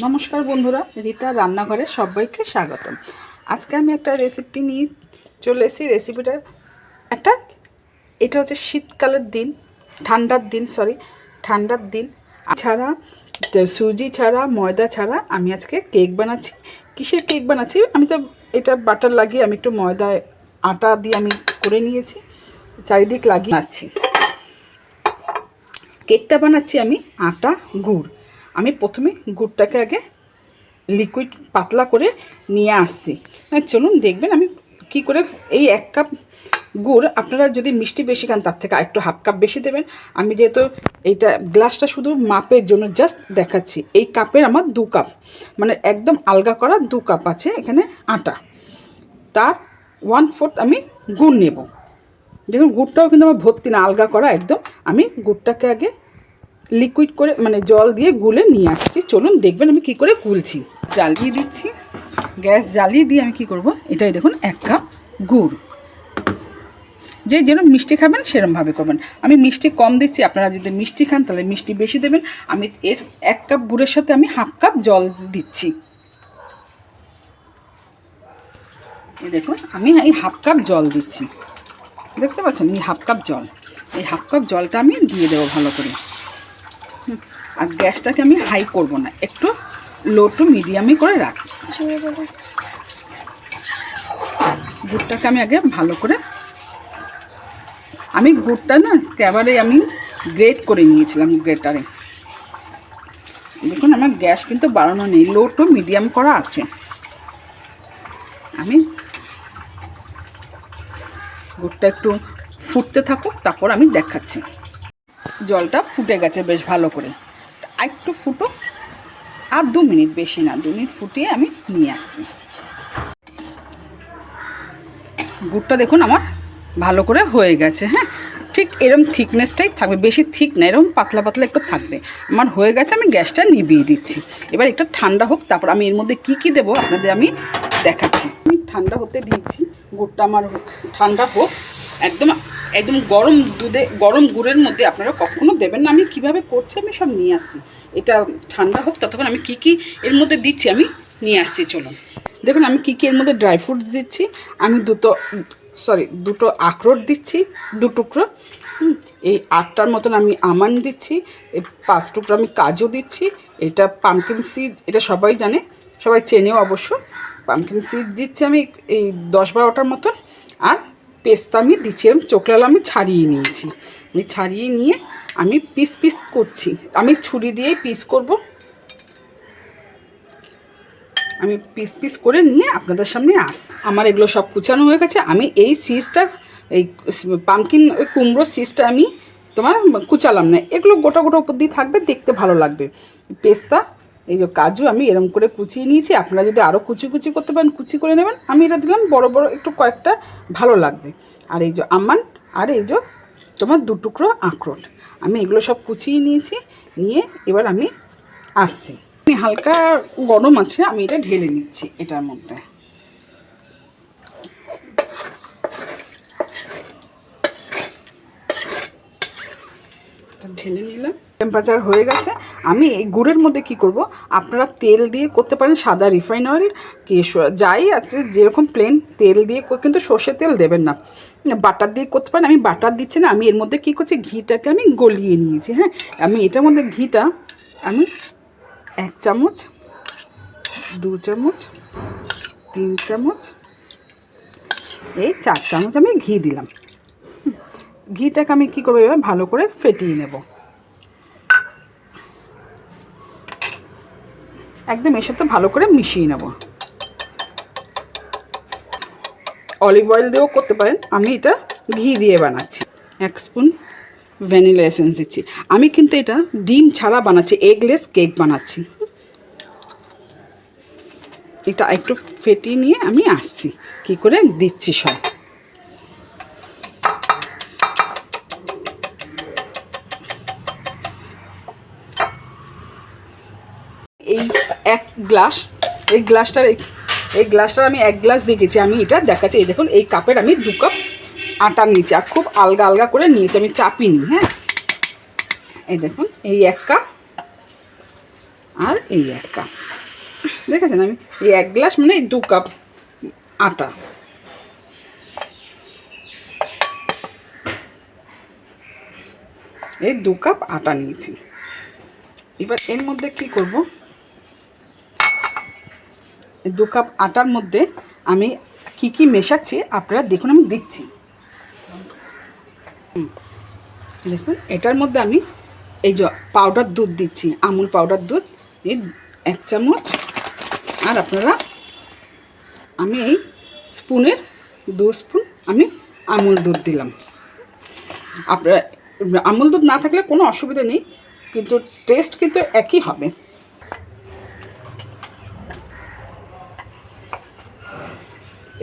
নমস্কার বন্ধুরা, রীতা রান্নাঘরে সবাইকে স্বাগতম। আজকে আমি একটা রেসিপি নিয়ে চলে এসেছি। রেসিপিটা একটা, এটা হচ্ছে শীতকালের দিন, ঠান্ডার দিন সরি ঠান্ডার দিন। ছাড়া, সুজি ছাড়া, ময়দা ছাড়া আমি আজকে কেক বানাচ্ছি। কিসের কেক বানাচ্ছি? আমি তো এটা বাটার লাগিয়ে আমি একটু ময়দা, আটা দিয়ে আমি করে নিয়েছি। চারিদিক লাগিয়ে আছি কেকটা বানাচ্ছি আমি আটা, গুড়। আমি প্রথমে গুড়টাকে আগে লিকুইড পাতলা করে নিয়ে আসছি। হ্যাঁ চলুন দেখবেন আমি কি করে এই এক কাপ গুড়, আপনারা যদি মিষ্টি বেশি খান, তার থেকে একটু হাফ কাপ বেশি দেবেন। আমি যেহেতু এইটা গ্লাসটা শুধু মাপের জন্য জাস্ট দেখাচ্ছি। এই কাপের আমার দু কাপ মানে একদম আলগা করা দু কাপ আছে এখানে আটা। তার ওয়ান ফোর্থ আমি গুড় নেব। দেখুন, গুড়টাও কিন্তু আমার ভর্তি না, আলগা করা একদম। আমি গুড়টাকে আগে লিকুইড করে মানে জল দিয়ে গুলে নিয়ে আসছি। চলুন দেখবেন আমি কি করে গুলছি। জ্বালিয়ে দিচ্ছি। গ্যাস জ্বালিয়ে দিয়ে আমি কি করব? এটাই দেখুন, এক কাপ গুড়। যে যেরকম মিষ্টি খাবেন, সেরমভাবে করবেন। আমি মিষ্টি কম দিচ্ছি, আপনারা যদি মিষ্টি খান, তাহলে মিষ্টি বেশি দেবেন। আমি এর এক কাপ গুড়ের সাথে আমি হাফ কাপ জল দিচ্ছি। এই দেখুন, আমি এই হাফ কাপ জল দিচ্ছি। দেখতে পাচ্ছেন, এই হাফ কাপ জল। এই হাফ কাপ জলটা আমি দিয়ে দেবো ভালো করে। আর গ্যাসটাকে আমি হাই করব না একটু লো টু মিডিয়ামে করে রাখি গুড়টাকে আমি আগে ভালো করে আমি গুড়টা না স্ক্যাবারে আমি গ্রেট করে নিয়েছিলাম গ্রেটারে। দেখুন আমার গ্যাস কিন্তু বাড়ানো নেই লো টু মিডিয়াম করা আছে। আমি গুড়টা একটু ফুটতে থাকুক তারপর আমি দেখাচ্ছি। জলটা ফুটে গেছে বেশ ভালো করে। একটু ফুটো, আর দু মিনিট বেশি না, দু মিনিট ফুটিয়ে আমি নিয়ে আসছি। গুড়টা দেখুন আমার ভালো করে হয়ে গেছে হ্যাঁ? ঠিক এরম থিকনেসটাই থাকবে, বেশি থিক না এরকম পাতলা পাতলা একটু থাকবে। আমার হয়ে গেছে, আমি গ্যাসটা নিভিয়ে দিচ্ছি। এবার এটা ঠান্ডা হোক, তারপর আমি এর মধ্যে কি কি দেবো আপনাদের আমি দেখাচ্ছি। আমি ঠান্ডা হতে দিয়েছি, গুড়টা আমার ঠান্ডা হোক, একদম একদম গরম দুধে, গরম গুড়ের মধ্যে আপনারা কখনো দেবেন না। আমি কীভাবে করছি আমি সব নিয়ে আসছি। এটা ঠান্ডা হোক, ততক্ষণ আমি কি কি এর মধ্যে দিচ্ছি আমি নিয়ে আসছি, চলুন। দেখুন, আমি কী কী এর মধ্যে ড্রাই ফ্রুটস দিচ্ছি। আমি দুটো, সরি, দুটো আখরোট দিচ্ছি, দু টুকরো। এই আটটার মতন আমি আমান দিচ্ছি এই পাঁচ টুকরো আমি কাজু দিচ্ছি, এটা পামকিন সিড, এটা সবাই জানে, সবাই চেনেও অবশ্য। পামকিন সিড দিচ্ছি আমি এই দশ বারোটার মতন। আর পেস্তা আমি দিচ্ছি এরকম চোখলাল আমি ছাড়িয়ে নিয়েছি। আমি ছাড়িয়ে নিয়ে আমি পিস পিস করছি। আমি ছুরি দিয়েই পিস করব। আমি পিস পিস করে নিয়ে আপনাদের সামনে আস, আমার এগুলো সব কুচানো হয়ে গেছে। আমি এই সিজটা, এই পামকিন ওই কুমড়োর সিজটা আমি তোমার কুচালাম না। এগুলো গোটা গোটা উপর দিয়ে থাকবে, দেখতে ভালো লাগবে। পেস্তা এই যে কাজু আমি এরম করে কুচিয়ে নিয়েছি। আপনারা যদি আরও কুচি কুচি করতে পারেন, কুচি করে নেবেন। আমি এটা দিলাম, বড় বড় একটু কয়েকটা ভালো লাগবে। আর এই যে আমান, আর এই যে তোমার দু টুকরো আখরোট। আমি এগুলো সব কুচিয়ে নিয়েছি, নিয়ে এবার আমি আসছি। হালকা গরম আছে, আমি এটা ঢেলে নিচ্ছি এটার মধ্যে। ঢেলে নিলাম। টেম্পারেচার হয়ে গেছে। আমি এই গুড়ের মধ্যে কি করব? আপনারা তেল দিয়ে করতে পারেন সাদা রিফাইন অয়েল কি যাই আছে, যেরকম প্লেন তেল দিয়ে কিন্তু সর্ষে তেল দেবেন না। বাটার দিয়ে করতে পারেন। আমি বাটার দিচ্ছি না, আমি এর মধ্যে কী করছি? ঘিটাকে আমি গলিয়ে নিয়েছি হ্যাঁ? আমি এটার মধ্যে ঘিটা, আমি এক চামচ, দু চামচ, তিন চামচ, এই চার চামচ আমি ঘি দিলাম। ঘিটাকে আমি কী করব এবার ভালো করে ফেটিয়ে নেব। একদম এর সাথে ভালো করে মিশিয়ে নেব। অলিভ অয়েল দিয়েও করতে পারেন। আমি এটা ঘি দিয়ে বানাচ্ছি। এক স্পুন ভ্যানিলা এসেন্স দিচ্ছি। আমি কিন্তু এটা ডিম ছাড়া বানাচ্ছি এগলেস কেক বানাচ্ছি। এটা একটু ফেটিয়ে নিয়ে আমি আসছি। কি করে? দিচ্ছি সব। এই এক গ্লাস, এই গ্লাসটার, এই- গ্লাসটার আমি এক গ্লাস দেখেছি, আমি এটা দেখাচ্ছি। এই দেখুন, এই কাপের আমি দু কাপ আটা নিয়েছি, আর খুব আলগা আলগা করে নিয়েছি, আমি চাপিনি হ্যাঁ? এই দেখুন, এই এক কাপ আর এই এক কাপ। দেখেছেন আমি? এই এক গ্লাস মানে এই দু কাপ আটা। এই দু কাপ আটা নিয়েছি। এবার এর মধ্যে কি করব? দু কাপ আটার মধ্যে আমি কি কি মেশাচ্ছি আপনারা দেখুন, আমি দিচ্ছি। দেখুন, এটার মধ্যে আমি এই যে পাউডার দুধ দিচ্ছি, আমুল পাউডার দুধ, এই এক চামচ, আর আপনারা আমি এই স্পুনের দু স্পুন আমি আমুল দুধ দিলাম। আপনারা, আমুল দুধ না থাকলে কোনো অসুবিধা নেই, কিন্তু টেস্ট কিন্তু একই হবে।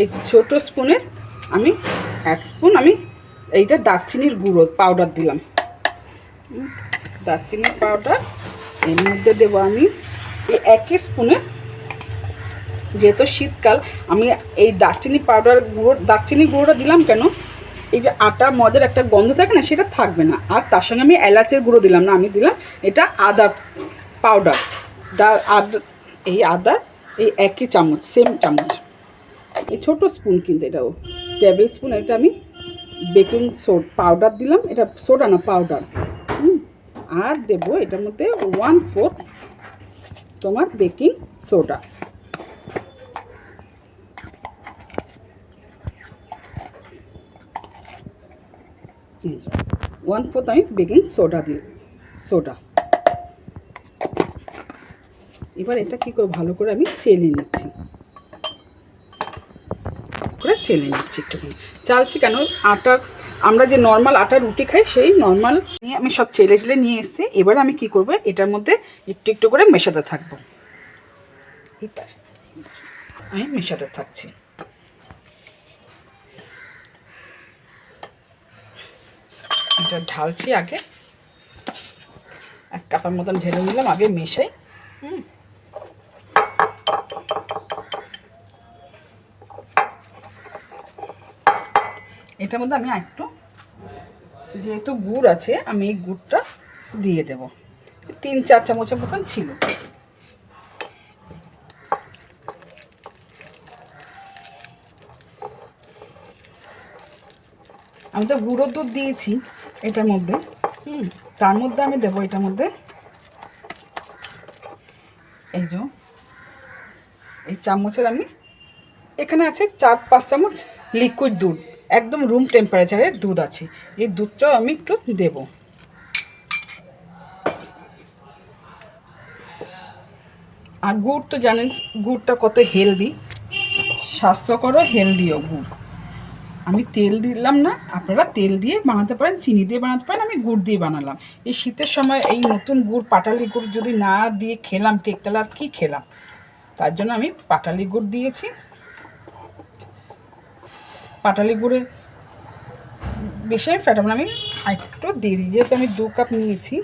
এই ছোট স্পুনের আমি এক স্পুন, আমি এইটা দারচিনির গুঁড়ো পাউডার দিলাম। দারচিনির পাউডার এর মধ্যে দেবো আমি এই একই স্পুনে। যেহেতু শীতকাল, আমি এই দারচিনি পাউডার গুঁড়ো, দারচিনি গুঁড়োটা দিলাম কেন? এই যে আটা, মদের একটা গন্ধ থাকে না, সেটা থাকবে না। আর তার সঙ্গে আমি এলাচের গুঁড়ো দিলাম না, আমি দিলাম এটা আদা পাউডার ডা আদা এই আদা, এই একই চামচ সেম চামচ। এই ছোটো স্পুন কিন্তু এটাও টেবিল স্পুন, এটা আমি বেকিং সোড, পাউডার দিলাম। এটা সোডা না, পাউডার। আর দেবো এটার মধ্যে ওয়ান ফোর্থ তোমার বেকিং সোডা। ওয়ান ফোর্থ আমি বেকিং সোডা দিই সোডা। এবার এটা কী করে ভালো করে আমি চেলে নিচ্ছি। করে চেলে নিচ্ছি একটুখানি। চালছি কেন? আটার, আমরা যে নর্মাল আটা রুটি খাই, সেই নর্মাল নিয়ে আমি সব চেলে চেলে নিয়ে এসেছি। এবার আমি কি করব? এটার মধ্যে একটু একটু করে মেশাতে থাকব। আমি মেশাতে থাকছি। এটা ঢালছি আগে। এক কাপের মতন ঢেলে নিলাম, আগে মেশাই। হুম। এটার মধ্যে আমি একটু যেহেতু গুড় আছে, আমি এই গুড়টা দিয়ে দেব। তিন, চার চামচের মতন ছিল। আমি তো গুঁড়ো দুধ দিয়েছি এটার মধ্যে। হুম, তার মধ্যে আমি দেবো এটার মধ্যে এই যে, এই চামচের আমি, এখানে আছে চার, পাঁচ চামচ লিকুইড দুধ। একদম রুম টেম্পারেচারের দুধ আছে। এই দুধটাও আমি একটু দেব। আর গুড় তো জানেন, গুড়টা কত হেলদি স্বাস্থ্যকরও হেলদিও গুড়। আমি তেল দিলাম না, আপনারা তেল দিয়ে বানাতে পারেন, চিনি দিয়ে বানাতে পারেন, আমি গুড় দিয়ে বানালাম। এই শীতের সময় এই নতুন গুড়, পাটালি গুড় যদি না দিয়ে খেলাম, কেক তাহলে আর কী খেলাম? তার জন্য আমি পাটালি গুড় দিয়েছি। পাটালি গুড়ে বেশি ফ্যাটাবো আমি একটু দিয়ে দিই, যেহেতু আমি দু কাপ নিয়েছি।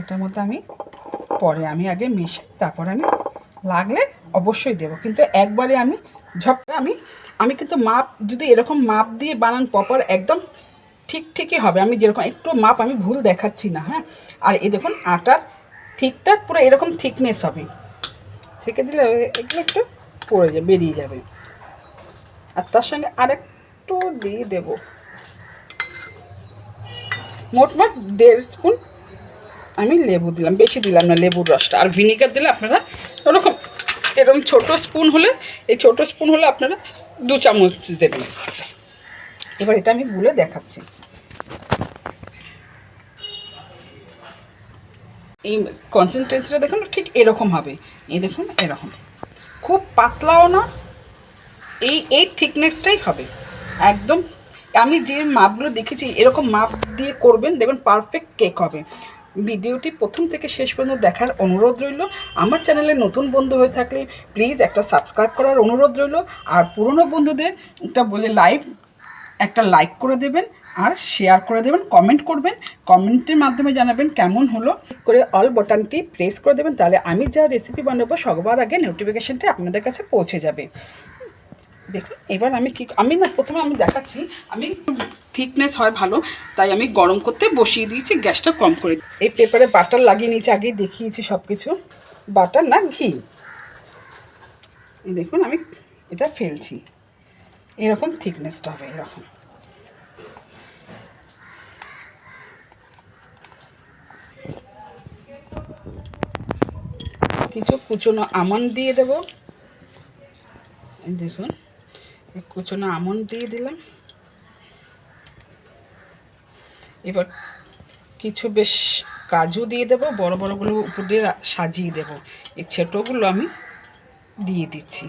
এটার মধ্যে আমি পরে আমি আগে মিশে তারপর আমি লাগলে অবশ্যই দেবো। কিন্তু একবারে আমি ঝপটা আমি আমি কিন্তু মাপ, যদি এরকম মাপ দিয়ে বানান প্রপার একদম ঠিক ঠিকই হবে। আমি যেরকম একটু মাপ আমি ভুল দেখাচ্ছি না হ্যাঁ? আর এই দেখুন, আটার ঠিকঠাক পুরো এরকম থিকনেস হবে। ছেঁকে দিলে এগুলো একটু পড়ে যাবে, বেরিয়ে যাবে। আর তার সঙ্গে আরেকটু দিয়ে দেবো। মোটমাট দেড় স্পুন আমি লেবু দিলাম, বেশি দিলাম না লেবুর রসটা। আর ভিনিগার দিলে আপনারা ওরকম, এরকম ছোট স্পুন হলে, এই ছোট স্পুন হলে আপনারা দু চামচ দেবেন। এবার এটা আমি গুলে দেখাচ্ছি। এই কনসেন্ট্রেন্সটা দেখুন, ঠিক এরকম হবে। এই দেখুন, এরকম। খুব পাতলাও না, এই এই থিকনেসটাই হবে। একদম, আমি যে মাপগুলো দেখেছি, এরকম মাপ দিয়ে করবেন, দেখবেন পারফেক্ট কেক হবে। ভিডিওটি প্রথম থেকে শেষ পর্যন্ত দেখার অনুরোধ রইল। আমার চ্যানেলে নতুন বন্ধু হয়ে থাকলে প্লিজ একটা সাবস্ক্রাইব করার অনুরোধ রইল। আর পুরনো বন্ধুদের একটা বলে লাইভ একটা লাইক করে দেবেন আর শেয়ার করে দেবেন কমেন্ট করবেন কমেন্টের মাধ্যমে জানাবেন কেমন হলো। করে অল বাটনটি প্রেস করে দেবেন, তাহলে আমি যা রেসিপি বানাবো সবার আগে নোটিফিকেশনটা আপনাদের কাছে পৌঁছে যাবে। দেখুন, এবার আমি কি আমি না, প্রথমে আমি দেখাচ্ছি, আমি থিকনেস হয় ভালো, তাই আমি গরম করতে বসিয়ে দিয়েছি, গ্যাসটা কম করে এই পেপারে বাটার লাগিয়ে নিয়েছি, আগেই দেখিয়েছি সব কিছু বাটার না ঘি। দেখুন, আমি এটা ফেলছি। এরকম থিকনেসটা হবে, এরকম। কিছু কুচনো আমন্ড দিয়ে দেব। দেখুন কুচনো আমন্ড দিয়ে দিলাম। এবার কিছু বেশ কাজু দিয়ে দেবো, বড় বড়গুলো উপর দিয়ে সাজিয়ে দেবো। এই ছোটোগুলো আমি দিয়ে দিচ্ছি।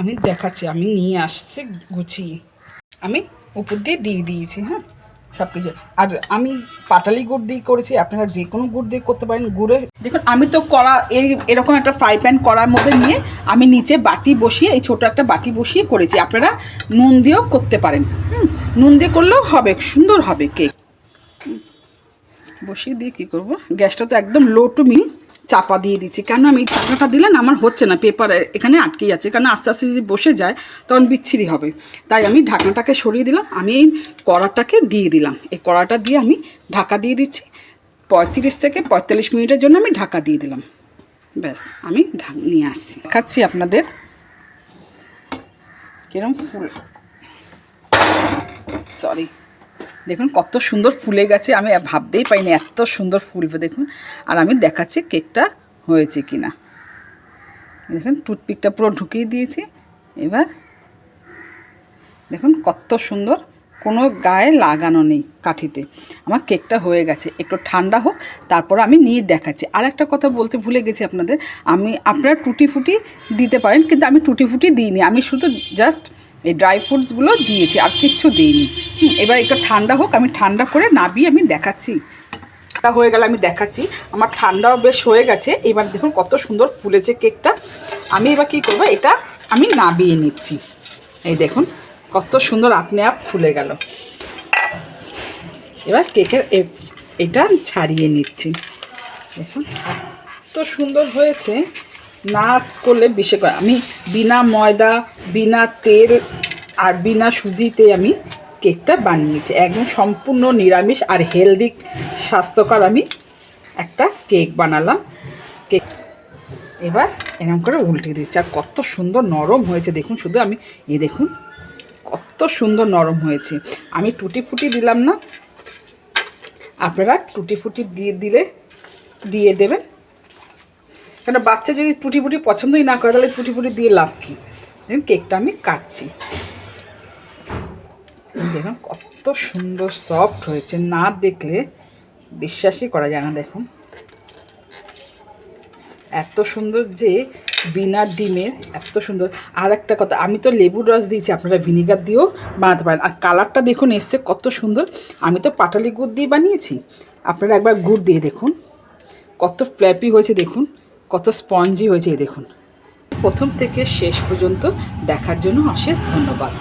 আমি দেখাচ্ছি, আমি নিয়ে আসছি গুছিয়ে। আমি উপর দিয়ে দিয়ে দিয়েছি হ্যাঁ? সব কিছু আর আমি পাটালি গুড় দিয়ে করেছি, আপনারা যে কোনো গুড় দিয়ে করতে পারেন। গুড়ে, দেখুন, আমি তো কড়া, এই এরকম একটা ফ্রাই প্যান করার মধ্যে নিয়ে আমি নিচে বাটি বসিয়ে, এই ছোটো একটা বাটি বসিয়ে করেছি। আপনারা নুন দিয়েও করতে পারেন। হুম, নুন দিয়ে করলেও হবে, সুন্দর হবে কেক। বসিয়ে দিয়ে কী করব? গ্যাসটা তো একদম লো টু মি চাপা দিয়ে দিচ্ছি। কেন আমি টাকাটা দিলে না, আমার হচ্ছে না পেপার এখানে আটকে যাচ্ছে। কারণ আস্তে আস্তে যদি বসে যায়, তখন বিচ্ছিরি হবে। তাই আমি ঢাকনাটাকে সরিয়ে দিলাম, আমি এই কড়াটাকে দিয়ে দিলাম। এই কড়াটা দিয়ে আমি ঢাকা দিয়ে দিচ্ছি। পঁয়ত্রিশ থেকে পঁয়তাল্লিশ মিনিটের জন্য আমি ঢাকা দিয়ে দিলাম। ব্যাস, আমি ঢাক নিয়ে আসছি। খাচ্ছি আপনাদের কিরম ফুল। সরি। দেখুন, কত সুন্দর ফুলে গেছে। আমি ভাবতেই পাইনি এত সুন্দর ফুলবে, দেখুন। আর আমি দেখাচ্ছি কেকটা হয়েছে কি না দেখুন, টুথপিকটা পুরো ঢুকিয়ে দিয়েছি। এবার দেখুন, কত সুন্দর। কোনো গায়ে লাগানো নেই কাঠিতে। আমার কেকটা হয়ে গেছে। একটু ঠান্ডা হোক, তারপর আমি নিয়ে দেখাচ্ছি। আর একটা কথা বলতে ভুলে গেছি আপনাদের। আমি, আপনারা টুটি ফুটি দিতে পারেন, কিন্তু আমি টুটি ফুটি দিইনি। আমি শুধু জাস্ট এই ড্রাই ফ্রুটসগুলো দিয়েছি, আর কিচ্ছু দিইনি। এবার একটু ঠান্ডা হোক, আমি ঠান্ডা করে নাবিয়ে আমি দেখাচ্ছি। তা হয়ে গেলে, আমি দেখাচ্ছি। আমার ঠান্ডাও বেশ হয়ে গেছে। এবার দেখুন কত সুন্দর ফুলেছে কেকটা। আমি এবার কী করব, এটা আমি নাবিয়ে নিচ্ছি। এই দেখুন, কত সুন্দর আপনি আপ ফুলে গেল। এবার কেকের এটা আমি ছাড়িয়ে নিচ্ছি। দেখুন, এত সুন্দর হয়েছে। না করলে বিশেষ করে। আমি বিনা ময়দা, বিনা তেল আর বিনা সুজিতে আমি কেকটা বানিয়েছি। একদম সম্পূর্ণ নিরামিষ আর হেলদি, স্বাস্থ্যকর আমি একটা কেক বানালাম। কেক এবার এরকম করে উল্টে দিচ্ছি। আর কত সুন্দর নরম হয়েছে। দেখুন, শুধু আমি এ দেখুন, কত সুন্দর নরম হয়েছে। আমি টুটি ফুটি দিলাম না। আপনারা টুটি ফুটি দিয়ে দিলে, দিয়ে দেবেন। কেন বাচ্চা যদি টুটি ফুটি পছন্দই না করে, তাহলে টুটি ফুটি দিয়ে লাভ কী? কেকটা আমি কাটছি। দেখুন, কত সুন্দর সফট হয়েছে, না দেখলে বিশ্বাসই করা যায় না, দেখুন। এত সুন্দর যে বিনা ডিমের এত সুন্দর। আর একটা কথা, আমি তো লেবুর রস দিয়েছি, আপনারা ভিনিগার দিয়েও বানাতে পারেন। আর কালারটা দেখুন, এসছে কত সুন্দর। আমি তো পাটালি গুড় দিয়ে বানিয়েছি। আপনারা একবার গুড় দিয়ে দেখুন। কত ফ্ল্যাপি হয়েছে, দেখুন। কত স্পঞ্জি হয়েছে দেখুন। প্রথম থেকে শেষ পর্যন্ত দেখার জন্য অশেষ ধন্যবাদ।